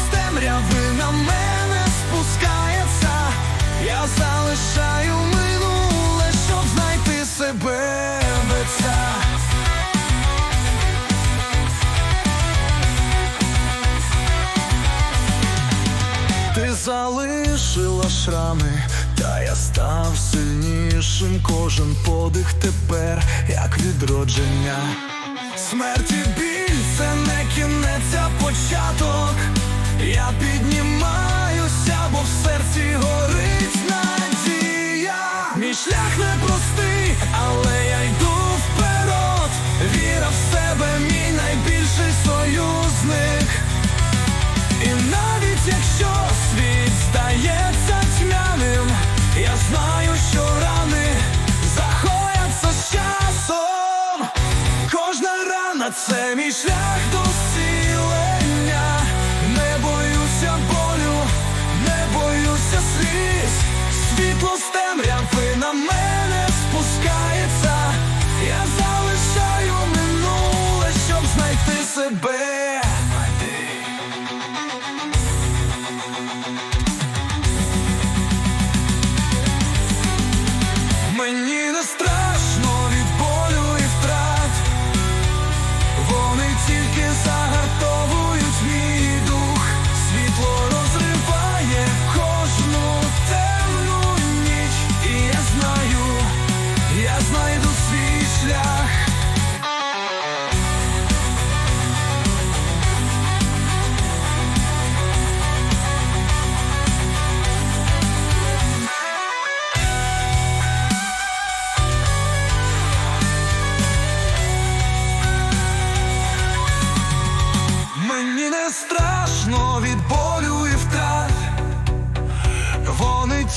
з темряви на мене спускається. Я залишаю минуле, щоб знайти себе. Ти залишила шрами, та я став сильнішим. Кожен подих тепер, як відродження. Смерті біль це не кінець, а початок. Я піднімаюся, бо в серці горить надія. Мій шлях непростий, але я йду вперед. Віра в себе, мій найбільший союзник. І навіть якщо світ здається тьмяним, я знаю, що рани захояться з часом. Кожна рана це мій шлях до зцілення.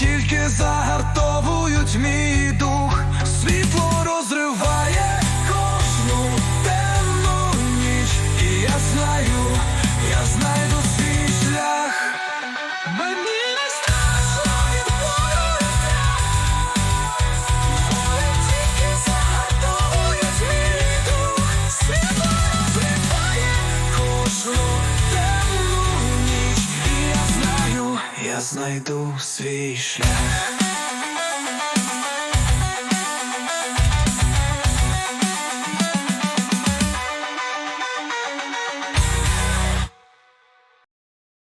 Тільки загартовують мій дух, знайду свій шлях.